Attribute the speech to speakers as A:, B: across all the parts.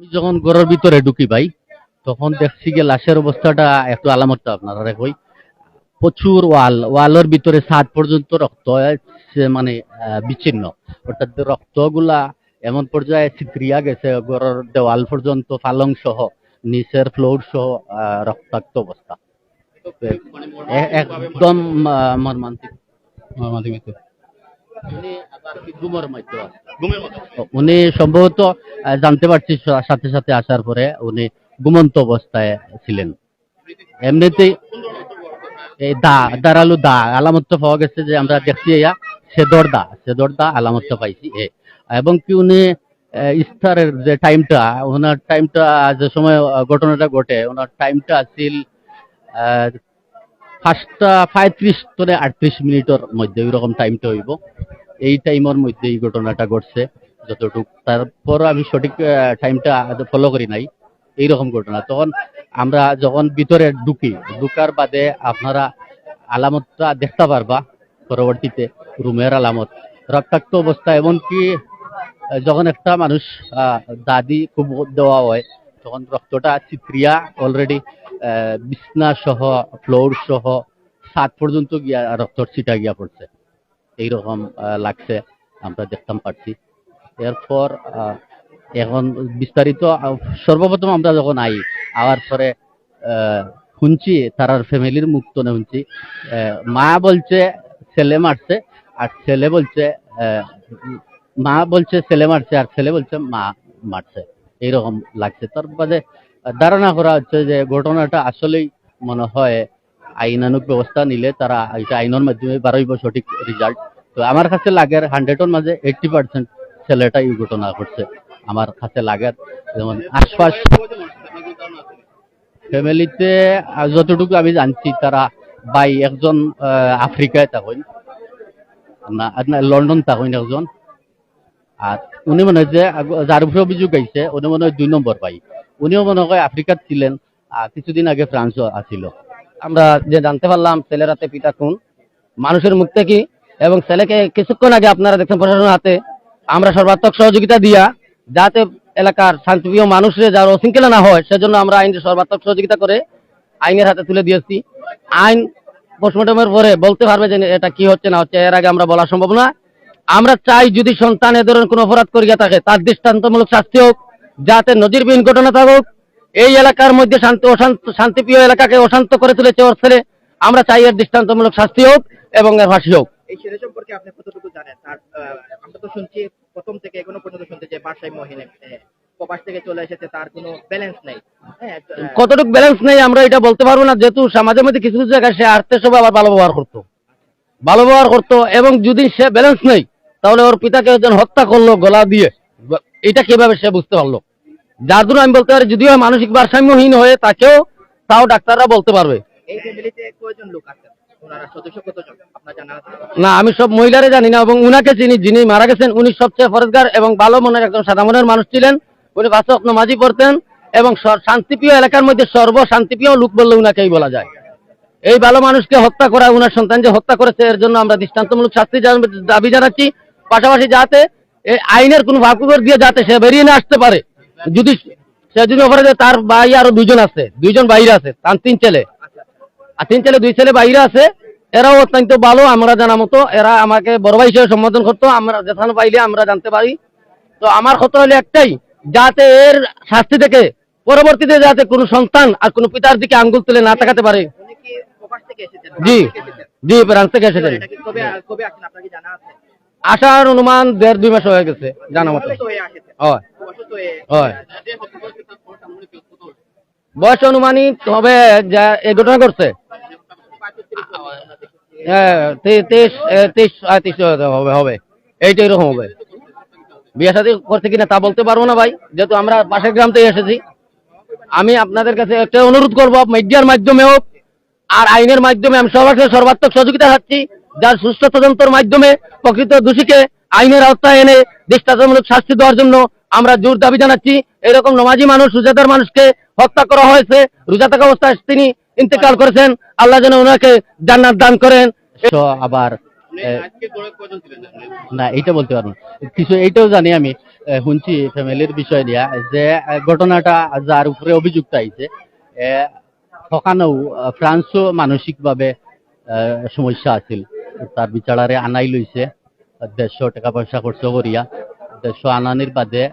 A: আমি যখন ঘরের ভিতরে ঢুকি ভাই তখন দেখছি যে লাশের অবস্থাটা একটু আলামত আপনারা কই। প্রচুর ওয়াল ওয়ালের ভিতরে সাত পর্যন্ত রক্ত মানে বিচ্ছিন্ন। অর্থাৎ রক্তগুলা এমন পর্যায়ে ছিত্রিয়া গেছে ঘরের দেওয়াল পর্যন্ত পালং সহ নিচের ফ্লোর সহ আহ, রক্তাক্ত অবস্থা। এ- একদম মর্মান্তিক। মর্মান্তিক। উনি সম্ভবত জানতে পারছি সাথে সাথে আসার পরে উনি ঘুমন্ত অবস্থায় ছিলেন। এমনিতেই এই দা দাঁড়াল দা আলামত পাওয়া গেছে যে আমরা দেখছি ইয়া সেদর দা সেদর দা আলামত পাইছি এ। এবং কি উনি আহ, ইফতারের যে টাইমটা ওনার টাইমটা যে সময় ঘটনাটা ঘটে ওনার টাইমটা ছিল আহ, পাঁচটা পঁয়ত্রিশ থেকে আটত্রিশ মিনিটের মধ্যে ওইরকম টাইমটা হইব। এই টাইমের মধ্যে এই ঘটনাটা ঘটছে, যতটুক। তারপর আমি সঠিক টাইমটা ফলো করি নাই, এইরকম ঘটনা। তখন আমরা যখন ভিতরে ঢুকি, ঢুকার বাদে আপনারা আলামতটা দেখতে পারবা, পরবর্তীতে রুমের আলামত। রক্তাক্ত অবস্থা, এমনকি যখন একটা মানুষ দাদি খুব দেওয়া হয়, তখন রক্তটা চিত্রিয়া অলরেডি বিছনা সহ ফ্লোর সহ সাত পর্যন্ত গিয়া রক্তর ছিটা গিয়া পড়ছে। এইরকম লাগছে, আমরা দেখতাম পারছি। এরপর এখন বিস্তারিত সর্বপ্রথম আমরা যখন আই আওয়ার পরে শুনছি, তারার ফ্যামিলির মুখ তো শুনছি। মা বলছে, ছেলে মারছে, আর ছেলে বলছে মা বলছে, ছেলে মারছে, আর ছেলে বলছে, মা মারছে। এইরকম লাগছে। তার বাদে ধারণা করা হচ্ছে যে ঘটনাটা আসলেই মনে হয় আইনানুক ব্যবস্থা নিলে তারা এটা আইনের মাধ্যমে বারোইব সঠিক রেজাল্ট তো আমার কাছে লাগে হান্ড্রেডের মাঝে এইটটি পার্সেন্ট ছেলেটা এই ঘটনা ঘটছে। আমার কাছে লাগে। যেমন আশপাশ ফ্যামিলিতে যতটুকু আমি জানছি তারা ভাই একজন আফ্রিকায় থাকেন না না, লন্ডন থাকেন একজন। আর উনি মনে হয় যে যার উপরে অভিযোগ আইছে উনি মনে হয় দুই নম্বর ভাই। উনিও মনে হয় আফ্রিকাত ছিলেন কিছুদিন আগে ফ্রান্সও আছিল।
B: আমরা যে জানতে পারলাম, ছেলের হাতে পিতা খুন। মানুষের মুখ থেকে, এবং ছেলেকে কিছুক্ষণ আগে আপনারা দেখছেন প্রশাসনের হাতে, আমরা সর্বাত্মক সহযোগিতা দিয়া, যাতে এলাকার শান্তিপ্রিয় মানুষের যার অশৃঙ্খলা না হয়, সেজন্য আমরা আইনের সর্বাত্মক সহযোগিতা করে আইনের হাতে তুলে দিয়েছি। আইন পোস্টমর্টমের পরে বলতে পারবে যে এটা কি হচ্ছে, না হচ্ছে, এর আগে আমরা বলা সম্ভব না। আমরা চাই যদি সন্তান এ ধরনের কোনো অপরাধ করিয়া থাকে, তার দৃষ্টান্তমূলক শাস্তি হোক যাতে নজিরবিহীন ঘটনা থাকুক এই এলাকার মধ্যে শান্তি অশান্ত শান্তিপ্রিয় এলাকাকে অশান্ত করে তুলেছে ওর ছেলে। আমরা চাই এর দৃষ্টান্তমূলক শাস্তি হোক এবং এর ফাঁসি হোক।
C: এই ছেলে সম্পর্কে আপনি কতটুকু জানেন? তার আমরা তো শুনছি প্রথম থেকে এখনও পর্যন্ত শুনতে যে বাসায় মহিলা প্রবাস থেকে চলে এসেছে তার কোনো ব্যালেন্স নেই।
B: কতটুকু ব্যালেন্স নেই আমরা এটা বলতে পারব না যেহেতু সমাজের মধ্যে কিছু কিছু জায়গায় সে আর্থের সবাই আবার ভালো ব্যবহার করতো। ভালো ব্যবহার করতো এবং যদি সে ব্যালেন্স নেই তাহলে ওর পিতাকে একজন হত্যা করল গলা দিয়ে। এটা কীভাবে সে বুঝতে পারল? যার জন্য আমি বলতে পারি যদিও মানসিক ভারসাম্যহীন হয়ে তাকেও তাও ডাক্তাররা বলতে পারবে। না আমি সব মহিলারে জানি না এবং উনাকে চিনি যিনি মারা গেছেন উনি সবচেয়ে ফরজগার এবং ভালো মনের একজন সাদা মনের মানুষ ছিলেন। উনি বাস্তব মাঝি পড়তেন এবং শান্তিপ্রিয় এলাকার মধ্যে সর্ব শান্তিপ্রিয় লোক বললে উনাকেই বলা যায়। এই ভালো মানুষকে হত্যা করা উনার সন্তান যে হত্যা করেছে এর জন্য আমরা দৃষ্টান্তমূলক শাস্তি দাবি জানাচ্ছি। পাশাপাশি যাতে এই আইনের কোনো ভাকুকর দিয়ে যাতে সে বেরিয়ে না আসতে পারে। যদি সে যদি অপরাধে তার ভাই আরও দুইজন আছে দুইজন বাইরে আছে তার তিন ছেলে। আর তিন ছেলে দুই ছেলে বাইরে আছে এরাও অত্যন্ত ভালো আমরা জানা মতো এরা আমাকে বড় ভাই হিসেবে সম্বোধন করতো আমরা যেখানে পাইলে আমরা জানতে পারি। তো আমার কথা হলো একটাই যাতে এর শাস্তি থেকে পরবর্তীতে যাতে কোনো সন্তান আর কোনো পিতার দিকে আঙ্গুল তুলে না তাকাতে পারে। জি? জি ফ্রান্স থেকে এসেছেন। আসার অনুমান দেড় দুই মাস হয়ে গেছে জানা মতো।
C: বয়স?
B: অনুমানিক হবে যা এই ঘটনা করছে। হ্যাঁ, তেইশ তেইশ তেইশ হবে হবে। এইটা এরকম হবে। বিয়ে সাথে করছে কিনা তা বলতে পারব না ভাই যেহেতু আমরা পাশের গ্রাম থেকে এসেছি। আমি আপনাদের কাছে একটা অনুরোধ করব মিডিয়ার মাধ্যমে হোক আর আইনের মাধ্যমে আমি সবার সাথে সর্বাত্মক সহযোগিতা চাচ্ছি যার সুস্থ তদন্তের মাধ্যমে প্রকৃত দোষীকে আইনের আওতায় এনে দৃষ্টান্তমূলক শাস্তি দেওয়ার জন্য আমরা জোর দাবি জানাচ্ছি। এরকম নমাজি মানুষ রোজাদার মানুষকে হত্যা করা হয়েছে। রোজা থাকা অবস্থায় তিনি ইন্তেকাল করেছেন। আল্লাহ যেন ওনাকে জান্নাত দান করেন।
A: আবার না এইটা বলতে পারব কিছু এইটাও জানি আমি শুনছি ফ্যামিলির বিষয় নিয়ে যে ঘটনাটা যার উপরে অভিযুক্ত আইছে সকানেও ফ্রান্সও মানসিকভাবে সমস্যা আছিল। তার বিচারারে আনাই লইছে। দেড়শো টাকা পয়সা খরচ করিয়া দেড়শো আনানির বাদে এ,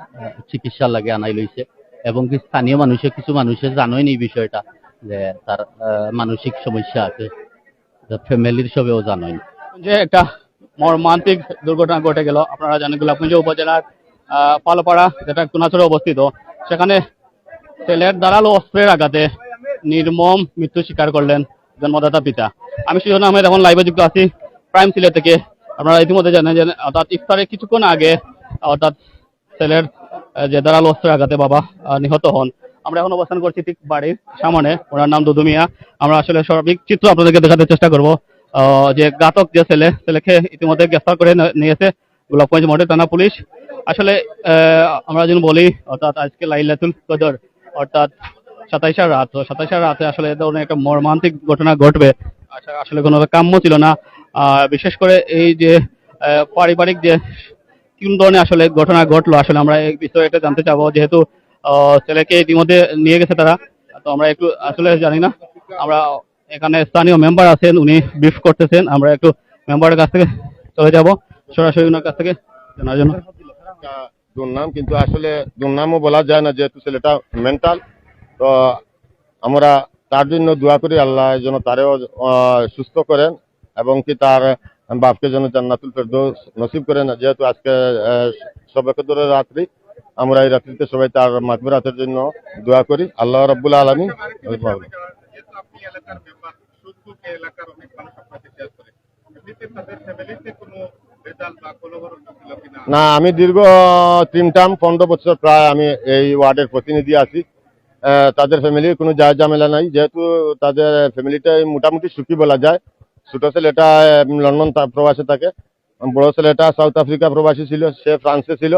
A: চিকিৎসা লাগে আনাই লইছে। এবং কি স্থানীয় মানুষে কিছু মানুষে জানোই নি বিষয়টা যে তার মানসিক সমস্যা আছে। ফ্যামিলির সবেও জানোই
D: যে একটা মর্মান্তিক দুর্ঘটনা ঘটে গেল আপনারা জানেন গোলাপগঞ্জ উপজেলার পালপাড়া যেটা কুনাচরে অবস্থিত সেখানে ছেলের দাঁড়াল অস্ত্রের আঘাতে নির্মম মৃত্যু স্বীকার করলেন জন্মদাতা পিতা। আমি সুজন আহমেদ এখন লাইভে যুক্ত আছি। প্রাইম সিলেট থেকে আপনারা ইতিমধ্যে জানেন যে অর্থাৎ ইফতারের কিছুক্ষণ আগে, অর্থাৎ ছেলের যে দাঁড়াল অস্ত্রের আঘাতে বাবা নিহত হন। আমরা এখন অবস্থান করছি ঠিক বাড়ির সামনে, ওনার নাম দুদু মিয়া। আমরা আসলে সর্বিক চিত্র আপনাদেরকে দেখাতে চেষ্টা করব। যে ঘাতক যে ছেলে, ছেলেকে ইতিমধ্যে গ্রেফতার করে নিয়েছে গোলাপগঞ্জ মডেল থানা পুলিশ। আসলে আমরা যেন বলি, অর্থাৎ আজকে লাইলাতুল কদর, অর্থাৎ সাতাইশার রাত। সাতাইশার রাতে আসলে এ ধরনের একটা মর্মান্তিক ঘটনা ঘটবে। আস- আসলে কোনো কাম্য ছিল না। বিশেষ করে এই যে পারিবারিক যে কোন ধরনের আসলে ঘটনা ঘটলো, আসলে আমরা এই বিষয়টা জানতে চাবো। যেহেতু ছেলেকে ইতিমধ্যে নিয়ে গেছে তারা, তো আমরা একটু আসলে জানি না। আমরা এখানে স্থানীয় মেম্বার আছেন, উনি ব্রিফ করতেছেন। আমরা একটু মেম্বারের কাছ থেকে চলে যাব। সরাসরি ওনার কাছ থেকে জানার জন্য।
E: দুর্নাম কিন্তু আসলে দুর্নামও বলা যায় না, যেহেতু ছেলেটা মেন্টাল তো আমরা তার জন্য দোয়া করি, আল্লাহ যেন তারেও সুস্থ করেন। এবং কি তার বাপকে যেন জান্নাতুল ফেরদৌস নসিব করেন যেহেতু আজকে সবে কদরের রাত্রি আমরা এই রাত্রিতে সবাই তার মাগফিরাতের জন্য দোয়া করি। আল্লাহ রাব্বুল
F: কিনা
E: না আমি দীর্ঘ তিন টার্ম পনেরো বছর প্রায় আমি এই ওয়ার্ডের প্রতিনিধি আছি। তাদের ফ্যামিলির কোনো যায় ঝামেলা নাই যেহেতু তাদের ফ্যামিলিটাই মোটামুটি সুখী বলা যায়। ছোট ছেলেটা লন্ডন প্রবাসে থাকে। বড় ছেলেটা সাউথ আফ্রিকা প্রবাসী ছিল সে ফ্রান্সে ছিল।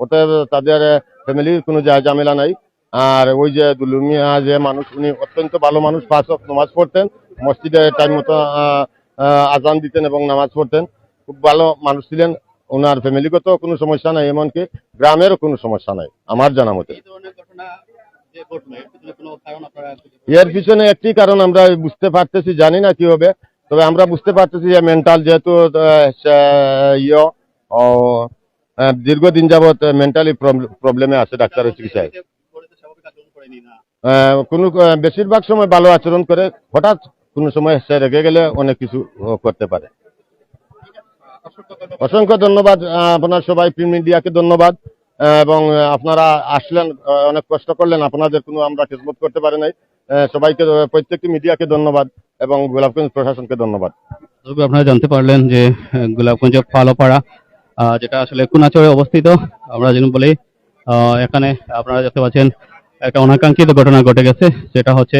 E: ওতে তাদের ফ্যামিলির কোনো ঝামেলা নাই। আর ওই যে দুলুমিয়া যে মানুষ উনি অত্যন্ত ভালো মানুষ পাঁচ নামাজ পড়তেন। মসজিদে টাইম মতো আজান দিতেন এবং নামাজ পড়তেন। খুব ভালো মানুষ ছিলেন। ওনার ফ্যামিলিগত কোনো সমস্যা নাই এমনকি গ্রামেরও কোনো সমস্যা নাই আমার জানা মতে।
D: এর পিছনে
E: একটি কারণ আমরা বুঝতে পারতেছি জানি না কি হবে। তবে আমরা বুঝতে পারতেছি যে মেন্টাল যেহেতু ইয়ে দীর্ঘদিন যাবৎ মেন্টালি প্রবলেমে আছে ডাক্তারের চিকিৎসায়। কোনো বেশিরভাগ সময় ভালো আচরণ করে, হঠাৎ কোনো সময় সে রেগে গেলে অনেক কিছু করতে পারে। অসংখ্য ধন্যবাদ আপনার সবাই প্রিন্ট মিডিয়াকে ধন্যবাদ এবং আপনারা আসলেন অনেক কষ্ট করলেন, আপনাদের কোনো আমরা খেদমত করতে পারি নাই। সবাইকে প্রত্যেকটি মিডিয়াকে ধন্যবাদ এবং গোলাপগঞ্জ প্রশাসনকে ধন্যবাদ।
D: আপনারা জানতে পারলেন যে গোলাপগঞ্জ ফালোপাড়া যেটা আসলে কুনাচরে অবস্থিত, আমরা যেন বলি এখানে আপনারা দেখতে পাচ্ছেন একটা অনাকাঙ্ক্ষিত ঘটনা ঘটে গেছে যেটা হচ্ছে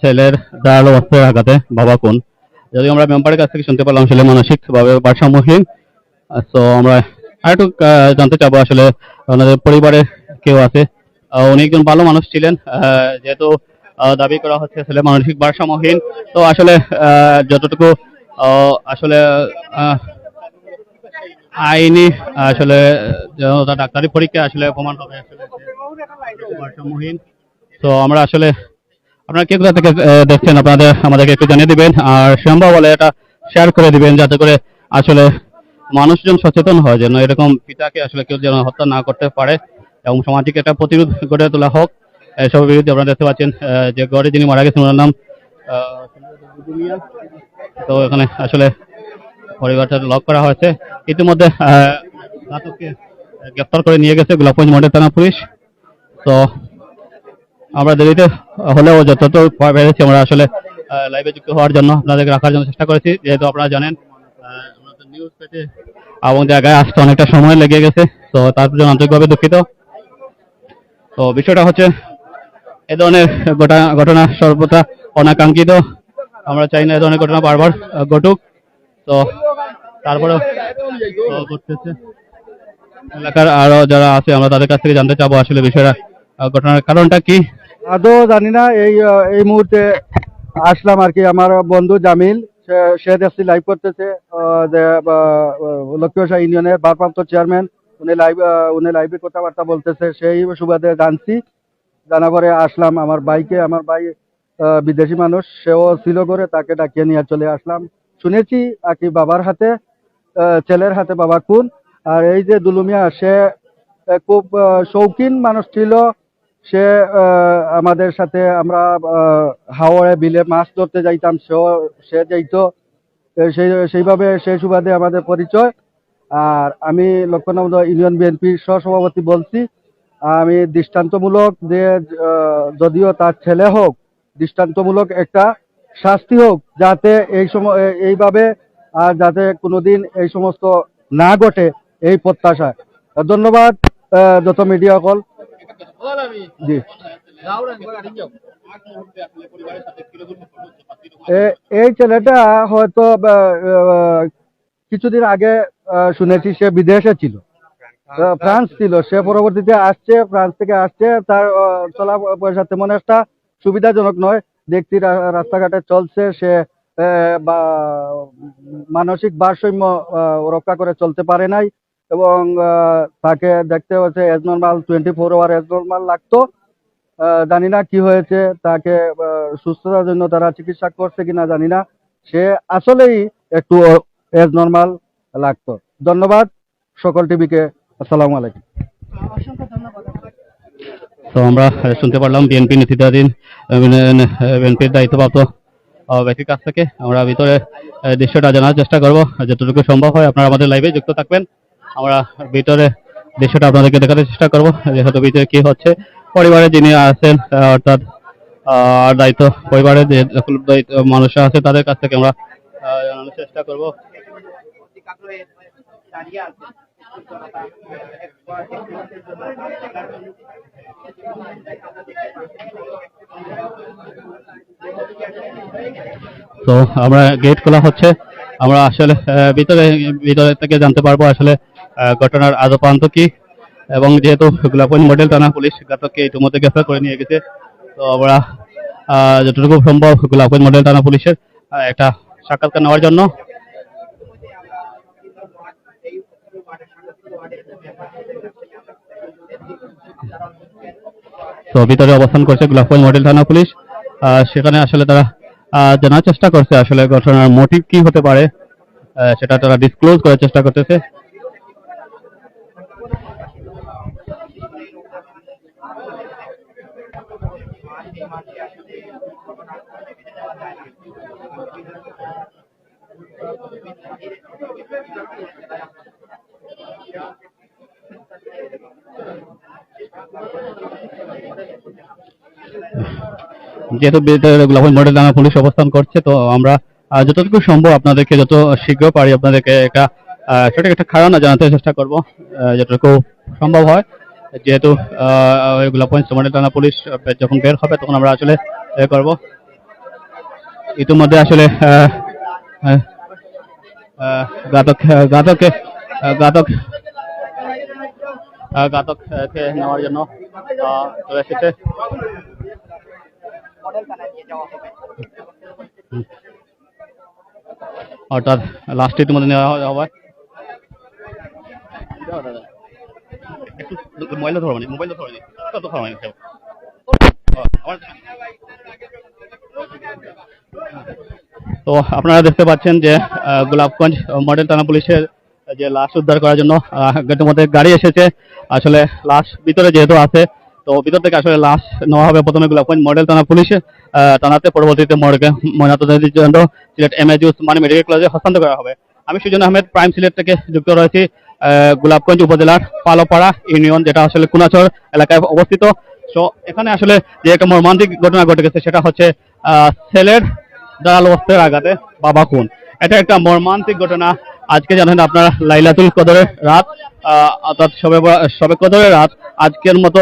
D: ছেলের দাঁড়াল অস্ত্রের আঘাতে, বাবা কোন? যদি আমরা মেম্বারের কাছ থেকে শুনতে পারলাম আসলে মানসিক ভাবে ভারসাম্যহীন। তো আমরা আরেকটু জানতে চাবো আসলে, ওনাদের পরিবারে কেউ আছে? উনি একজন ভালো মানুষ ছিলেন যেহেতু দাবি করা হচ্ছে ছেলে মানসিক ভারসাম্যহীন। তো আসলে যতটুকু আসলে আইনি, আসলে ডাক্তারি পরীক্ষা আসলে প্রমাণ হবে ভারসাম্যহীন। তো আমরা আসলে, আপনারা কে কোথা থেকে দেখছেন আপনাদের, আমাদেরকে একটু জানিয়ে দিবেন। আর সম্ভব হলে এটা শেয়ার করে দিবেন, যাতে করে আসলে মানুষজন সচেতন হয়, যেন এরকম পিতাকে আসলে কেউ যেন হত্যা না করতে পারে, এবং সমাজকে একটা প্রতিরোধ গড়ে তোলা হোক। বিরুদ্ধে আপনারা দেখতে পাচ্ছেন যে গড়ে যিনি মারা গেছেন, ওনার নাম তো এখানে আসলে পরিবারটা লক করা হয়েছে। ইতিমধ্যে গ্রেফতার করে নিয়ে গেছে গোলাপগঞ্জ মডেল থানা পুলিশ। তো আমরা দেরিতে হলেও যতটুকু পেরেছি, আমরা আসলে লাইভে যুক্ত হওয়ার জন্য আপনাদেরকে রাখার জন্য চেষ্টা করেছি। যেহেতু আপনারা জানেন নিউজ পেতে এবং জায়গায় আসতে অনেকটা সময় লেগে গেছে, তো তার জন্য আন্তরিকভাবে দুঃখিত। তো বিষয়টা হচ্ছে এ ধরনের ঘটনা ঘটনা সর্বদা অনাকাঙ্ক্ষিত। আমরা চাই না এ ধরনের ঘটনা বারবার ঘটুক। তো তারপরেও, তো ঘটতেছে। এলাকার আরও যারা আছে, আমরা তাদের কাছ থেকে জানতে চাবো আসলে বিষয়টা ঘটনার কারণটা কি।
G: আদৌ জানি না, এই এই মুহূর্তে আসলাম আর কি। আমার বন্ধু জামিল, সে- দেখছি লাইভ করতেছে যে লক্ষ্মীশা ইউনিয়নের ভারপ্রাপ্ত চেয়ারম্যান উনি লাইভ উনি লাইভে কথাবার্তা বলতেছে, সেই সুবাদে জানছি। জানা পরে আসলাম, আমার বাইকে আমার ভাই বিদেশি মানুষ, সেও ছিল করে তাকে ডাকিয়ে নিয়ে চলে আসলাম। শুনেছি আর কি বাবার হাতে ছেলের হাতে বাবা খুন। আর এই যে দুলুমিয়া, সে খুব শৌখিন মানুষ ছিল। সে আমাদের সাথে আমরা হাওড়ে বিলে মাছ ধরতে যাইতাম, সেও, সে যাইতো। সেই, সেইভাবে সেই সুবাদে আমাদের পরিচয়। আর আমি লক্ষ্মণামদ ইউনিয়ন বিএনপির সহসভাপতি বলছি আমি দৃষ্টান্তমূলক যে যদিও তার ছেলে হোক দৃষ্টান্তমূলক একটা শাস্তি হোক যাতে এই সময় এইভাবে আর যাতে কোনোদিন এই সমস্ত না ঘটে এই প্রত্যাশা ধন্যবাদ যত মিডিয়া কল জি। এই ছেলেটা হয়তো কিছুদিন আগে শুনেছি সে বিদেশে ছিল। ফ্রান্স ছিল। সে পরবর্তীতে আসছে ফ্রান্স থেকে আসছে। তার চলা পয়সা তেমন একটা সুবিধাজনক নয়। দেখছি রাস্তাঘাটে চলছে। সে বা মানসিক ভারসাম্য রক্ষা করে চলতে পারে নাই। এবং তাকে দেখতে হচ্ছে as normal twenty four hour as normal লাগতো জানি না কি হয়েছে। তাকে সুস্থতার জন্য তারা চিকিৎসা করছে কিনা জানি না। সে আসলেই একটু এজ নর্মাল লাগতো। ধন্যবাদ সকল টিভিকে। আসসালামু আলাইকুম।
D: তো আমরা শুনতে পারলাম বিএনপি নেতৃত্বাধীন বিএনপির দায়িত্বপ্রাপ্ত ব্যক্তির কাছ থেকে। আমরা ভিতরে দৃশ্যটা জানার চেষ্টা করব। যতটুকু সম্ভব হয় আপনারা আমাদের লাইভে যুক্ত থাকবেন। আমরা ভিতরে দৃশ্যটা আপনাদেরকে দেখাতে চেষ্টা করব যেহেতু ভিতরে কি হচ্ছে। পরিবারে যিনি আছেন আহ, অর্থাৎ আহ, দায়িত্ব পরিবারের যে সকল দায়িত্ব মানুষরা আছে তাদের কাছ থেকে আমরা আহ, জানানোর চেষ্টা করব। তো আমরা গেট খোলা হচ্ছে। আমরা আসলে ভিতরে ভিতরে থেকে জানতে পারব আসলে ঘটনার আদৌ প্রান্ত কি। এবং যেহেতু গোলাপগঞ্জ মডেল থানা পুলিশ ঘাতককে ইতিমধ্যে গ্রেফতার করে নিয়ে গেছে, তো আমরা যতটুকু সম্ভব গোলাপগঞ্জ মডেল থানা পুলিশের একটা সাক্ষাৎকার নেওয়ার জন্য তো ভিতরে অবস্থান করছে গোলাপগঞ্জ মডেল থানা পুলিশ। সেখানে আসলে তারা জানার চেষ্টা করছে আসলে ঘটনার মোটিভ কি হতে পারে। সেটা তারা ডিসক্লোজ করার চেষ্টা করতেছে। যেহেতু গোলাপগঞ্জ মডেল থানা পুলিশ অবস্থান করছে তো আমরা যতটুকু সম্ভব আপনাদেরকে যত শীঘ্র পারি আপনাদেরকে একটা সঠিক একটা ধারণা জানাতে চেষ্টা করব যতটুকু সম্ভব হয়। যেহেতু গোলাপগঞ্জ মডেল থানা পুলিশ যখন বের হবে তখন আমরা আসলে এ করব। ইতিমধ্যে আসলে আহ, ঘাতক আহ, ঘাতক নেওয়ার জন্য চলে এসেছে। লাস্টে ইতিমধ্যে নেওয়া হবে মানে মানে তো আপনারা দেখতে পাচ্ছেন যে গোলাপগঞ্জ মডেল থানা পুলিশের যে লাশ উদ্ধার করার জন্য গাড়ি এসেছে। আসলে লাশ ভিতরে যেহেতু আছে তো ভিতর থেকে আসলে লাশ নেওয়া হবে। প্রথমে গোলাপগঞ্জ মডেল থানা পুলিশে থানাতে পরবর্তীতে মর্গে ময়নাতদন্তের জন্য সিলেট এম এজ মানে মেডিকেল কলেজে হস্তান্তর করা হবে। আমি সুজন আহমেদ, প্রাইম সিলেট থেকে যুক্ত রয়েছি গোলাপগঞ্জ উপজেলার পালোপাড়া ইউনিয়ন, যেটা আসলে কুনাচর এলাকায় অবস্থিত। তো এখানে আসলে যে একটা মর্মান্তিক ঘটনা ঘটে গেছে, সেটা হচ্ছে ছেলের দাঁড়াল অস্ত্রের আঘাতে বাবা খুন। এটা একটা মর্মান্তিক ঘটনা। আজকে জানেন আপনারা, লাইলাতুল কদরের রাত অর্থাৎ সবে সবে কদরের রাত। আজকের মতো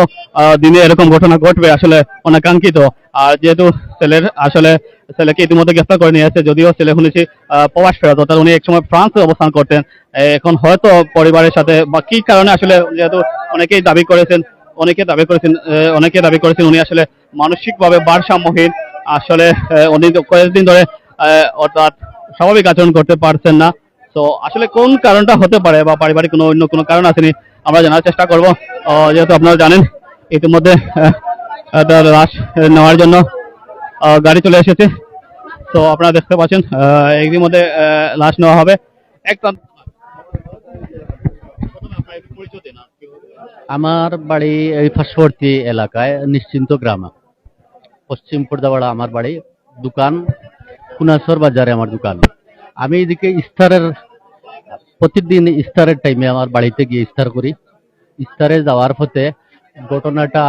D: দিনে এরকম ঘটনা ঘটবে আসলে অনাকাঙ্ক্ষিত। আর যেহেতু ছেলের আসলে ছেলেকে ইতিমধ্যে গ্রেফতার করে নিয়ে আসছে যদিও ছেলে শুনেছি প্রবাস ফেরত, অর্থাৎ উনি একসময় ফ্রান্সে অবস্থান করতেন। এখন হয়তো পরিবারের সাথে বা কি কারণে আসলে যেহেতু অনেকেই দাবি করেছেন, অনেকে দাবি করেছেন অনেকে দাবি করেছেন উনি আসলে মানসিকভাবে ভারসাম্যহীন, আসলে উনি কয়েকদিন ধরে অর্থাৎ স্বাভাবিক আচরণ করতে পারছেন না। তো আসলে কোন কারণটা হতে পারে বা পারিবারিক কোনো অন্য কোনো কারণ আসেনি আমরা জানার চেষ্টা করব। যেহেতু আপনারা জানেন, ইতিমধ্যে লাশ নেওয়ার জন্য গাড়ি চলে এসেছে। তো আপনারা দেখতে পাচ্ছেন এরই মধ্যে লাশ নেওয়া হবে। একটা
A: আমার বাড়ি এই পার্শ্ববর্তী এলাকায়, নিশ্চিন্ত গ্রামে। পশ্চিম পর্দাপাড়া আমার বাড়ি, দোকান কুনাসর বাজারে আমার দোকান। আমি এদিকে ইস্তারের প্রতিদিন ইস্তারের টাইমে আমার বাড়িতে গিয়ে ইস্তার করি। ইস্তারে যাওয়ার পথে ঘটনাটা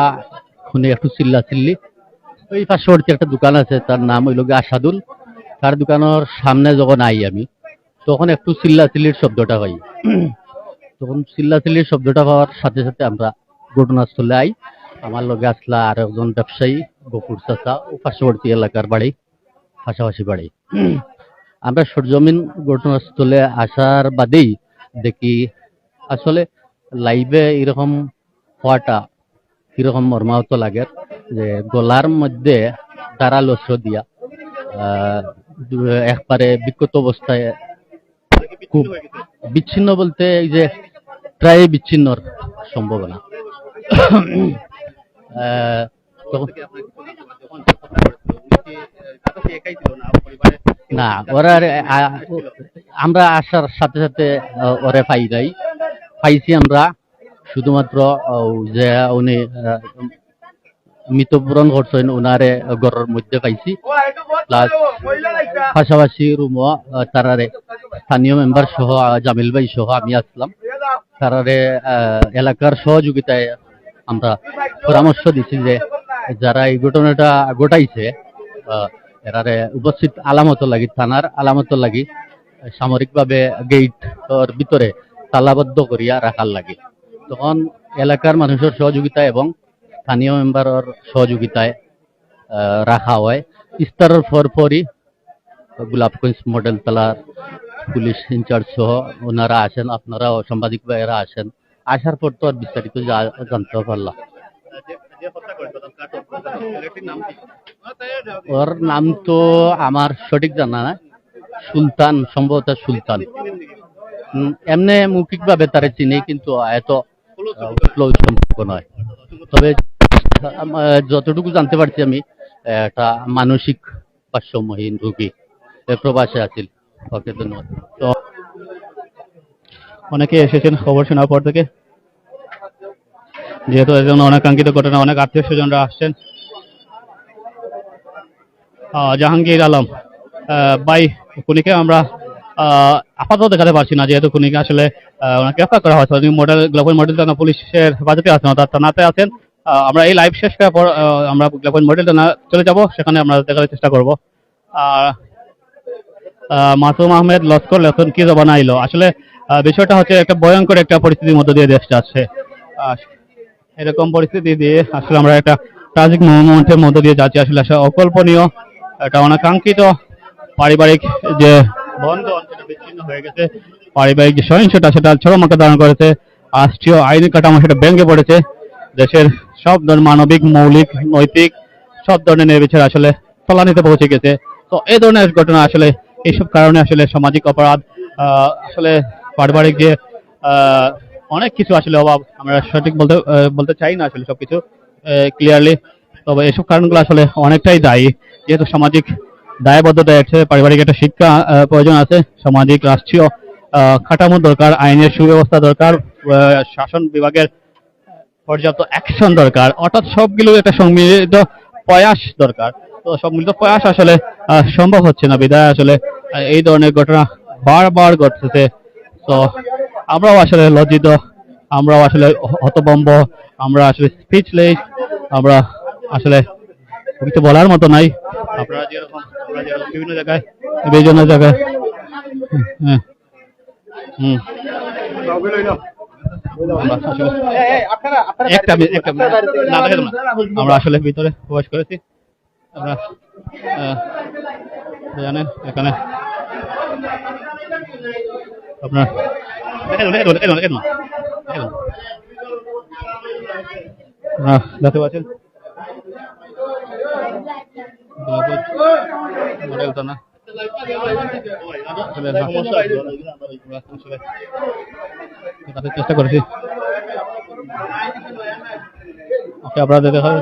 A: শুনে একটু চিল্লা চিল্লি ওই পার্শ্ববর্তী একটা দোকান আছে, তার নাম হইল গিয়ে আসাদুল। তার দোকানের সামনে যখন আই আমি, তখন একটু চিল্লা চিল্লির শব্দটা পাই তখন চিল্লাচিল্লির শব্দটা পাওয়ার সাথে সাথে আমরা ঘটনাস্থলে আই। আমার লগে আসলা আর একজন ব্যবসায়ী গফুর চাচা, ও পার্শ্ববর্তী এলাকার বাড়ি, পাশাপাশি বাড়ি। আমরা সরজমিন ঘটনাস্থলে আসার বাদেই দেখি আসলে লাইভে এরকম হওয়াটা কীরকম মর্মাহত লাগে যে গলার মধ্যে তারা লস্য দিয়া একবারে বিক্ষত অবস্থায় খুব বিচ্ছিন্ন বলতে এই যে প্রায় বিচ্ছিন্নর সম্ভাবনা। তখন ওরা আর, আমরা আসার সাথে সাথে ওরে পাই নাই। পাইছি আমরা শুধুমাত্র যে উনি আহ, মৃতপূরণ করছেন ওনারে ঘরের মধ্যে পাইছি। প্লাস পাশাপাশি রুমও তারারে স্থানীয় মেম্বার সহ জামিল ভাই সহ আমি আসলাম। তারারে এলাকার সহযোগিতায় আমরা পরামর্শ দিছি যে যারা এই ঘটনাটা ঘটাইছে এরারে উপস্থিত আলামত লাগি থানার আলামত লাগি সামরিকভাবে গেট ভিতরে তালাবদ্ধ করিয়া রাখার লাগে। তখন এলাকার মানুষের সহযোগিতা এবং স্থানীয় মেম্বারের সহযোগিতায় রাখা হয়। ইস্তারের পরপরই গোলাপগঞ্জ মডেল তালার পুলিশ ইনচার্জ সহ ওনারা আসেন, আপনারাও সাংবাদিক ভাইয়েরা আসেন। আসার পর তো আর বিস্তারিত জানতে পারলাম। ওর নাম তো আমার সঠিক জানা না। সুলতান, সম্ভবত সুলতান। এমনি মৌখিক ভাবে তারা চিনি, কিন্তু এত সম্পর্ক নয়। তবে যতটুকু জানতে পারছি আমি, একটা মানসিক ভারসাম্যহীন রোগী প্রবাসে আছিল ওকে, ধন্যবাদ। তো,
D: অনেকে এসেছেন খবর শোনার পর থেকে। যেহেতু একজন অনাকাঙ্ক্ষিত ঘটনা, অনেক আত্মীয় স্বজনরা আসছেন। জাহাঙ্গীর আলম ভাই, খুনিকে আমরা আপাতত দেখাতে পারছি না, যেহেতু খুনিকে আসলে ওনাকে গ্রেফতার করা হয়েছে। উনি মডেল গ্লোবাল মডেল থানা পুলিশের হেফাজতে আছেন, অর্থাৎ থানাতে আছেন। আমরা এই লাইভ শেষ করার পর আমরা গ্লোবাল মডেল থানা চলে যাব, সেখানে আমরা দেখার চেষ্টা করব। আর মাসুম আহমেদ লস্কর লেখন কি জবানা আইলো? আসলে বিষয়টা হচ্ছে একটা ভয়ঙ্কর একটা পরিস্থিতির মধ্যে দিয়ে দেশ যাচ্ছে। এরকম পরিস্থিতি দিয়ে আসলে আমরা একটা ট্রাজিক মুহূর্তের মধ্যে দিয়ে যাচ্ছি। আসলে অকল্পনীয় একটা অনাকাঙ্ক্ষিত পারিবারিক যে বন্ধন সেটা বিচ্ছিন্ন হয়ে গেছে। পারিবারিক যে সহিংসতা সেটা চরম আকার ধারণ করেছে। রাষ্ট্রীয় আইনি কাঠামো সেটা ভেঙে পড়েছে। দেশের সব ধরনের মানবিক, মৌলিক, নৈতিক সব ধরনের নির্বিচার আসলে তলানিতে পৌঁছে গেছে। তো এই ধরনের ঘটনা আসলে এইসব কারণে আসলে সামাজিক অপরাধ আসলে পারিবারিক যে অনেক কিছু আসলে অভাব। আমরা সঠিক বলতে বলতে চাই না আসলে সবকিছু ক্লিয়ারলি তবে এসব কারণগুলো আসলে অনেকটাই দায়ী। যেহেতু সামাজিক দায়বদ্ধতা আছে, পারিবারিক একটা শিক্ষা প্রয়োজন আছে, সামাজিক, রাষ্ট্রীয় কাঠামো দরকার, আইনের সুব্যবস্থা দরকার শাসন বিভাগের পর্যাপ্ত অ্যাকশন দরকার। অর্থাৎ সবগুলো একটা সম্মিলিত প্রয়াস দরকার। তো সম্মিলিত প্রয়াস আসলে সম্ভব হচ্ছে না। বিদায় আসলে এই ধরনের ঘটনা বারবার ঘটতেছে। তো আমরাও আসলে লজ্জিত, আমরাও আসলে হতবম্ব আমরা আসলে স্পিচলেস আমরা আসলে কিছু বলার মতো নাই। আপনারা যেরকম বিভিন্ন জায়গায় বিভিন্ন জায়গায় হ্যাঁ হুম। দেখে না আমরা আসলে ভিতরে প্রবেশ করেছি। আমরা জানেন, এখানে। আপনার দেখে দেখে দেখে দেখে দেখে হ্যাঁ দেখতে পাচ্ছেন মডেল থানা আসলে আসলে দেখাতে চেষ্টা করেছি ওকে আপনারা দেখা হবে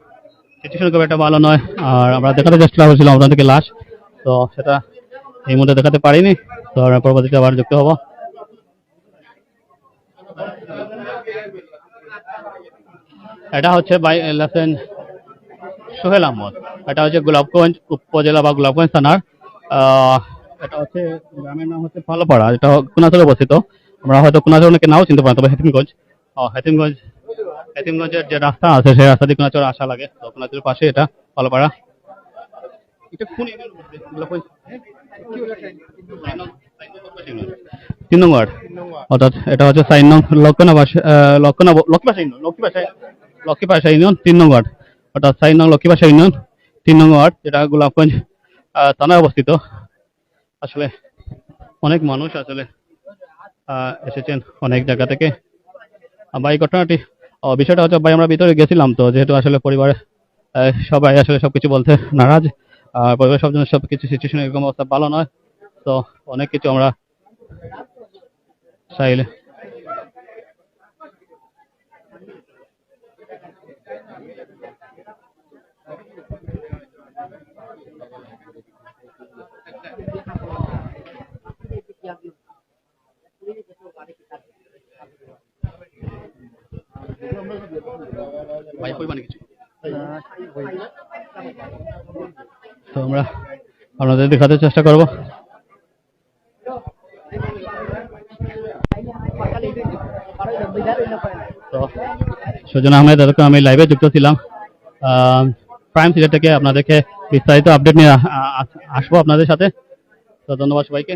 D: সিচুয়েশন খুব একটা ভালো নয়। আর আমরা দেখাতে আপনাদেরকে তো সেটা এই মুহূর্তে দেখাতে পারিনি। তো পরবর্তীতে আবার যুক্ত হব। এটা হচ্ছে বাই লেসেন সোহেল আহমদ। এটা হচ্ছে গোলাপগঞ্জ উপজেলা বা গোলাপগঞ্জ থানার এটা হচ্ছে গ্রামের নাম হচ্ছে ফালাপাড়া। এটা কুনাচরে অবস্থিত। আমরা হয়তো কুনাচর অনেকে নাও চিনতে পারেন, তবে হেতিমগঞ্জ। হেতিমগঞ্জ হেতিমগঞ্জের যে রাস্তা আছে, সেই রাস্তা দিয়ে কুনাচর আসা লাগে। তো পাশে এটা? গোলাপগঞ্জ? তিন নং ওয়ার্ড অর্থাৎ এটা হচ্ছে সাইন নং ইউনিয়ন তিন নং ওয়ার্ড অর্থাৎ সাইন নং লক্ষ্মী ইউনিয়ন, তিন নং ওয়ার্ড যেটা গোলাপগঞ্জ থানায় অবস্থিত। আসলে অনেক মানুষ আসলে এসেছেন অনেক জায়গা থেকে। আর ভাই ঘটনাটি বিষয়টা হচ্ছে ভাই, আমরা ভিতরে গেছিলাম তো, যেহেতু আসলে পরিবারে সবাই আসলে সবকিছু বলতে নারাজ, আর পরিবারের সব জন্য সবকিছু সিচুয়েশন এরকম অবস্থা ভালো নয়, তো অনেক কিছু আমরা চাইলে ভাই পরিমাণে কিছু তো আমরা আপনাদের দেখাতে চেষ্টা করব। সজন আহমেদ এতক্ষণ আমি লাইভে যুক্ত ছিলাম। প্রাইম সিলেট থেকে আপনাদেরকে বিস্তারিত আপডেট নিয়ে আসব আপনাদের সাথে। তো ধন্যবাদ সবাইকে।